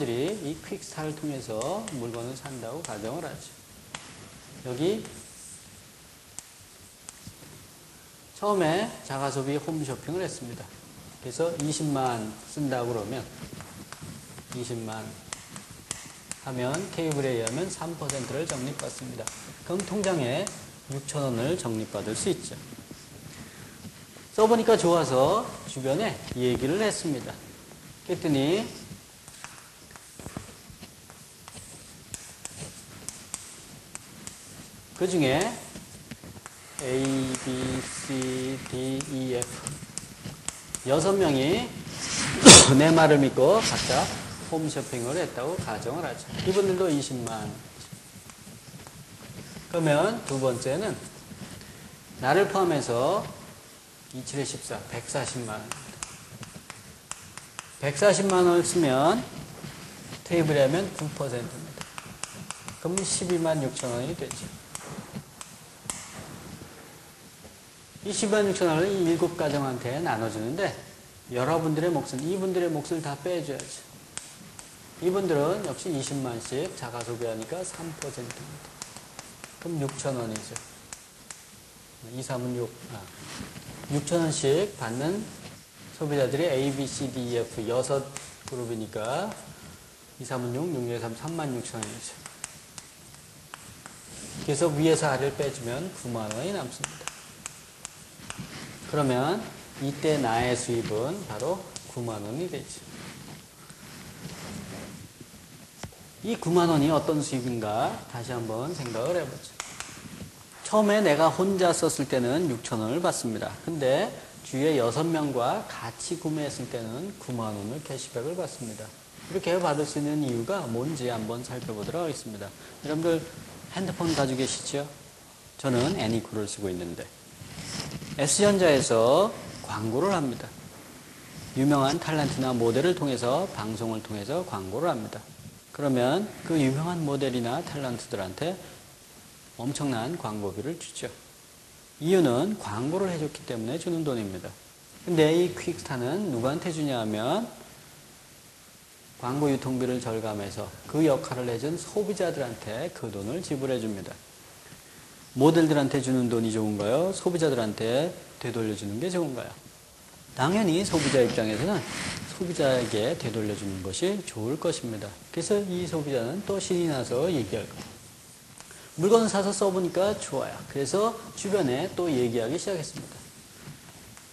들이 이 퀵스타를 통해서 물건을 산다고 가정을 하죠. 여기 처음에 자가소비 홈쇼핑을 했습니다. 그래서 20만 쓴다고 그러면 20만 하면 케이블에 의하면 3%를 적립받습니다. 그럼 통장에 6천 원을 적립받을 수 있죠. 써보니까 좋아서 주변에 얘기를 했습니다. 그랬더니 그 중에 A, B, C, D, E, F 여섯 명이 내 말을 믿고 각자 홈쇼핑을 했다고 가정을 하죠. 이분들도 20만. 그러면 두 번째는 나를 포함해서 27에 14, 140만 원. 140만 원을 쓰면 테이블에 하면 9%입니다. 그럼 12만 6천 원이 되죠. 20만 6천 원을 이 일곱 가정한테 나눠주는데 여러분들의 몫은 이분들의 몫을 다 빼줘야죠. 이분들은 역시 20만씩 자가 소비하니까 3%입니다. 그럼 6천 원이죠. 2, 3은 6, 아, 6천 원씩 받는 소비자들이 A, B, C, D, E, F 여섯 그룹이니까 2, 3은 6, 6, 6, 3, 3만 6천 원이죠. 그래서 위에서 아래를 빼주면 9만 원이 남습니다. 그러면 이때 나의 수입은 바로 9만 원이 되죠. 이 9만 원이 어떤 수입인가 다시 한번 생각을 해보죠. 처음에 내가 혼자 썼을 때는 6천 원을 받습니다. 근데 주위에 6명과 같이 구매했을 때는 9만 원을 캐시백을 받습니다. 이렇게 받을 수 있는 이유가 뭔지 한번 살펴보도록 하겠습니다. 여러분들 핸드폰 가지고 계시죠? 저는 애니코를 쓰고 있는데 S전자에서 광고를 합니다. 유명한 탤런트나 모델을 통해서 방송을 통해서 광고를 합니다. 그러면 그 유명한 모델이나 탤런트들한테 엄청난 광고비를 주죠. 이유는 광고를 해줬기 때문에 주는 돈입니다. 근데 이 퀵스타는 누구한테 주냐 하면 광고 유통비를 절감해서 그 역할을 해준 소비자들한테 그 돈을 지불해 줍니다. 모델들한테 주는 돈이 좋은가요? 소비자들한테 되돌려주는 게 좋은가요? 당연히 소비자 입장에서는 소비자에게 되돌려주는 것이 좋을 것입니다. 그래서 이 소비자는 또 신이 나서 얘기할 거예요. 물건을 사서 써보니까 좋아요. 그래서 주변에 또 얘기하기 시작했습니다.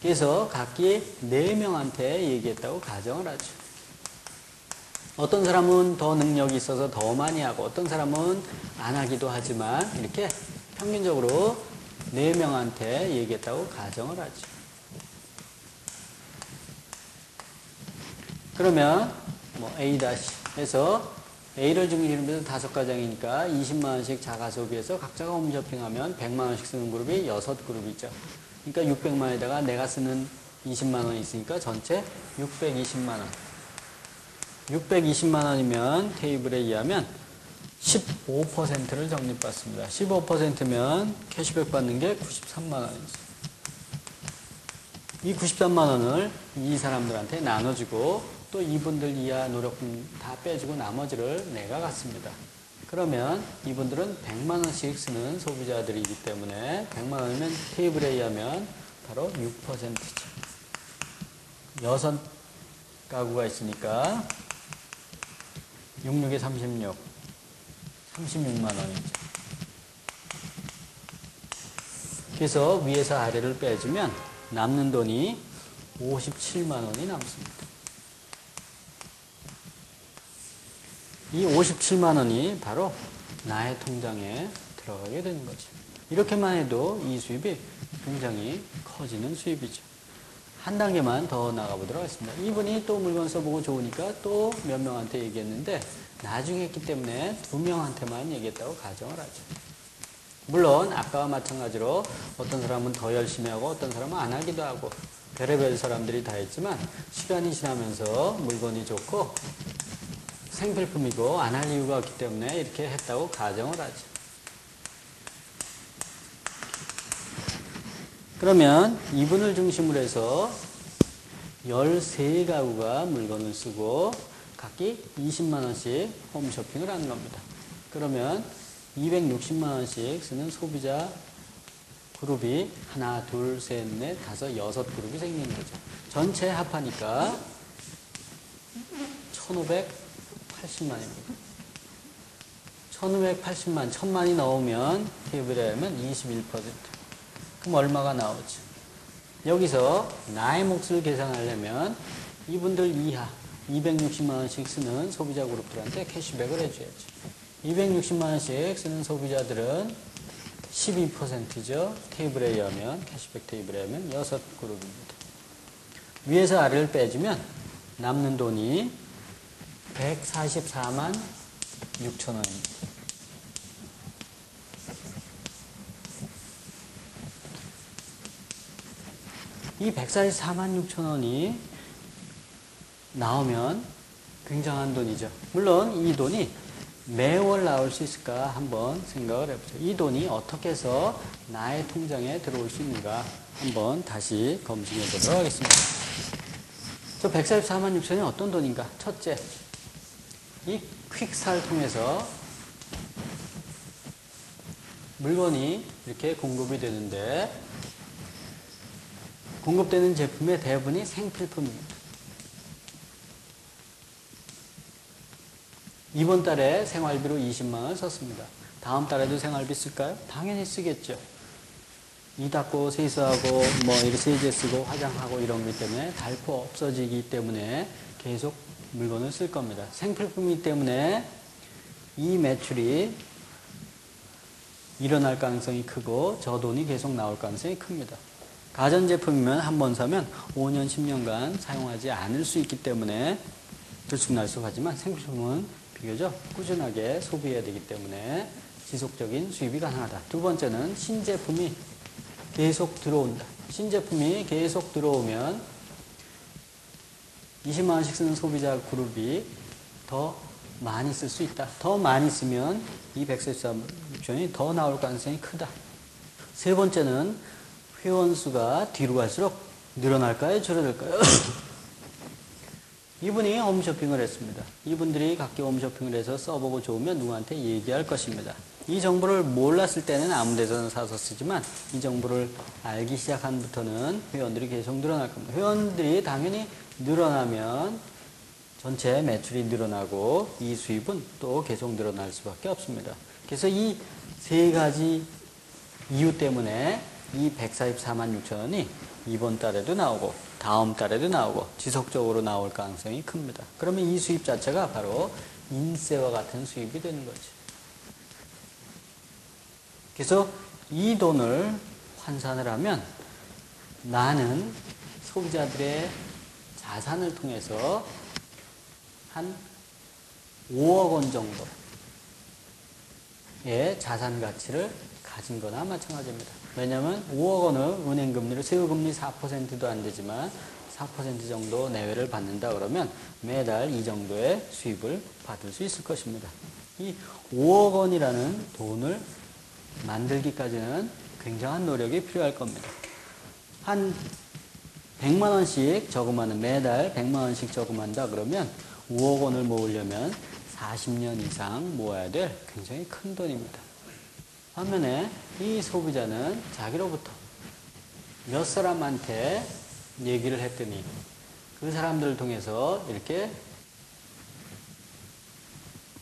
그래서 각기 4명한테 얘기했다고 가정을 하죠. 어떤 사람은 더 능력이 있어서 더 많이 하고 어떤 사람은 안 하기도 하지만 이렇게 평균적으로 4명한테 얘기했다고 가정을 하죠. 그러면 뭐 A 다시 해서 A를 중심으로 다섯 가정이니까 20만 원씩 자가 소비해서 각자가 홈쇼핑하면 100만 원씩 쓰는 그룹이 여섯 그룹이죠. 그러니까 600만 원에다가 내가 쓰는 20만 원이 있으니까 전체 620만 원. 620만 원이면 테이블에 의하면 15%를 적립받습니다. 15%면 캐시백 받는 게 93만 원이죠. 이 93만 원을 이 사람들한테 나눠주고 또 이분들 이하 노력금 다 빼주고 나머지를 내가 갖습니다. 그러면 이분들은 100만 원씩 쓰는 소비자들이기 때문에 100만 원이면 테이블에 의하면 바로 6%죠. 여섯 가구가 있으니까 66에 36, 36만 원이죠. 그래서 위에서 아래를 빼주면 남는 돈이 57만 원이 남습니다. 이 57만 원이 바로 나의 통장에 들어가게 되는 거죠. 이렇게만 해도 이 수입이 굉장히 커지는 수입이죠. 한 단계만 더 나가보도록 하겠습니다. 이분이 또 물건 써보고 좋으니까 또 몇 명한테 얘기했는데 나중에 했기 때문에 두 명한테만 얘기했다고 가정을 하죠. 물론 아까와 마찬가지로 어떤 사람은 더 열심히 하고 어떤 사람은 안 하기도 하고 별의별 사람들이 다 했지만 시간이 지나면서 물건이 좋고 생필품이고 안 할 이유가 없기 때문에 이렇게 했다고 가정을 하죠. 그러면 이분을 중심으로 해서 13가구가 물건을 쓰고 각기 20만 원씩 홈쇼핑을 하는 겁니다. 그러면 260만 원씩 쓰는 소비자 그룹이 하나, 둘, 셋, 넷, 다섯, 여섯 그룹이 생기는 거죠. 전체 합하니까 1580만입니다. 1580만, 1000만이 나오면 테이블에 하면 21%. 그럼 얼마가 나오죠? 여기서 나의 몫을 계산하려면 이분들 이하 260만 원씩 쓰는 소비자 그룹들한테 캐시백을 해줘야죠. 260만 원씩 쓰는 소비자들은 12%죠. 테이블에 의하면 캐시백 테이블에 의하면 6그룹입니다. 위에서 아래를 빼주면 남는 돈이 144만 6천 원입니다. 이 144만 6천 원이 나오면 굉장한 돈이죠. 물론 이 돈이 매월 나올 수 있을까 한번 생각을 해보죠. 이 돈이 어떻게 해서 나의 통장에 들어올 수 있는가 한번 다시 검증해 보도록 하겠습니다. 저 144만 6천이 어떤 돈인가? 첫째, 이 퀵사를 통해서 물건이 이렇게 공급이 되는데 공급되는 제품의 대부분이 생필품입니다. 이번 달에 생활비로 20만 원 썼습니다. 다음 달에도 생활비 쓸까요? 당연히 쓰겠죠. 이 닦고 세수하고 뭐 이렇게 세제 쓰고 화장하고 이런 것 때문에 달포 없어지기 때문에 계속 물건을 쓸 겁니다. 생필품이기 때문에 이 매출이 일어날 가능성이 크고 저 돈이 계속 나올 가능성이 큽니다. 가전제품이면 한 번 사면 5년, 10년간 사용하지 않을 수 있기 때문에 들쑥날쑥하지만 생필품은 비교적 꾸준하게 소비해야 되기 때문에 지속적인 수입이 가능하다. 두 번째는 신제품이 계속 들어온다. 신제품이 계속 들어오면 20만 원씩 쓰는 소비자 그룹이 더 많이 쓸 수 있다. 더 많이 쓰면 이 143옵션이 더 나올 가능성이 크다. 세 번째는 회원 수가 뒤로 갈수록 늘어날까요? 줄어들까요? 이분이 홈쇼핑을 했습니다. 이분들이 각기 홈쇼핑을 해서 써보고 좋으면 누구한테 얘기할 것입니다. 이 정보를 몰랐을 때는 아무 데서나 사서 쓰지만 이 정보를 알기 시작한부터는 회원들이 계속 늘어날 겁니다. 회원들이 당연히 늘어나면 전체 매출이 늘어나고 이 수입은 또 계속 늘어날 수밖에 없습니다. 그래서 이 세 가지 이유 때문에 이 144만 6천 원이 이번 달에도 나오고 다음 달에도 나오고 지속적으로 나올 가능성이 큽니다. 그러면 이 수입 자체가 바로 인세와 같은 수입이 되는 거죠. 그래서 이 돈을 환산을 하면 나는 소비자들의 자산을 통해서 한 5억 원 정도의 자산 가치를 가진 거나 마찬가지입니다. 왜냐하면 5억 원을 은행 금리로 세후 금리 4%도 안 되지만 4% 정도 내외를 받는다 그러면 매달 이 정도의 수입을 받을 수 있을 것입니다. 이 5억 원이라는 돈을 만들기까지는 굉장한 노력이 필요할 겁니다. 한 100만 원씩 저금하는 매달 100만 원씩 저금한다 그러면 5억 원을 모으려면 40년 이상 모아야 될 굉장히 큰 돈입니다. 반면에 이 소비자는 자기로부터 몇 사람한테 얘기를 했더니 그 사람들을 통해서 이렇게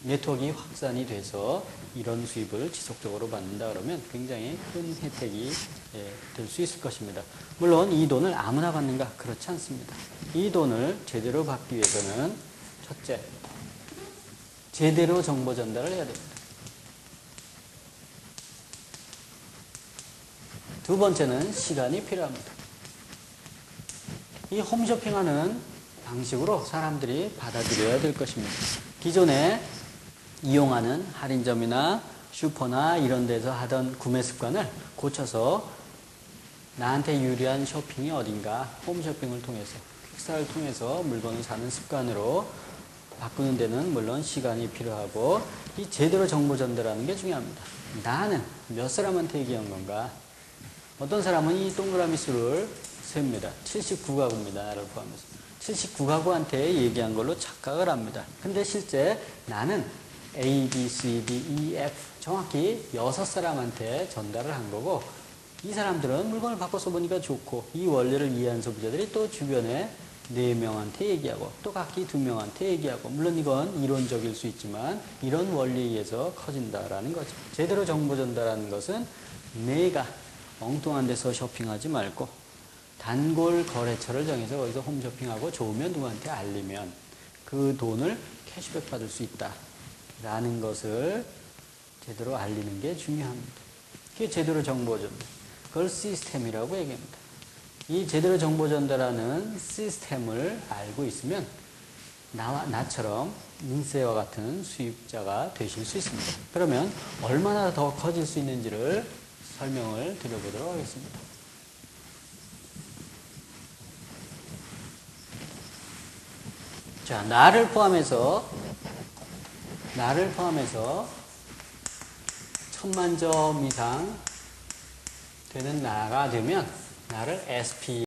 네트워크가 확산이 돼서 이런 수입을 지속적으로 받는다 그러면 굉장히 큰 혜택이 예, 될수 있을 것입니다. 물론 이 돈을 아무나 받는가? 그렇지 않습니다. 이 돈을 제대로 받기 위해서는 첫째, 제대로 정보 전달을 해야 됩니다. 두 번째는 시간이 필요합니다. 이 홈쇼핑하는 방식으로 사람들이 받아들여야 될 것입니다. 기존에 이용하는 할인점이나 슈퍼나 이런 데서 하던 구매 습관을 고쳐서 나한테 유리한 쇼핑이 어딘가 홈쇼핑을 통해서 퀵사를 통해서 물건을 사는 습관으로 바꾸는 데는 물론 시간이 필요하고 이 제대로 정보 전달하는 게 중요합니다. 나는 몇 사람한테 얘기한 건가? 어떤 사람은 이 동그라미 수를 셉니다. 79가구입니다. 나를 포함해서. 79가구한테 얘기한 걸로 착각을 합니다. 근데 실제 나는 A, B, C, D, E, F 정확히 여섯 사람한테 전달을 한 거고 이 사람들은 물건을 바꿔 써보니까 좋고 이 원리를 이해한 소비자들이 또 주변에 네 명한테 얘기하고 또 각기 두 명한테 얘기하고 물론 이건 이론적일 수 있지만 이런 원리에 의해서 커진다라는 거죠. 제대로 정보 전달하는 것은 내가 엉뚱한 데서 쇼핑하지 말고 단골 거래처를 정해서 거기서 홈쇼핑하고 좋으면 누구한테 알리면 그 돈을 캐시백 받을 수 있다라는 것을 제대로 알리는 게 중요합니다. 그게 제대로 정보 전달. 그걸 시스템이라고 얘기합니다. 이 제대로 정보 전달하는 시스템을 알고 있으면 나와 나처럼 인세와 같은 수입자가 되실 수 있습니다. 그러면 얼마나 더 커질 수 있는지를 설명을 드려보도록 하겠습니다. 자, 나를 포함해서 나를 포함해서 천만 점 이상 되는 나가 되면 나를 SP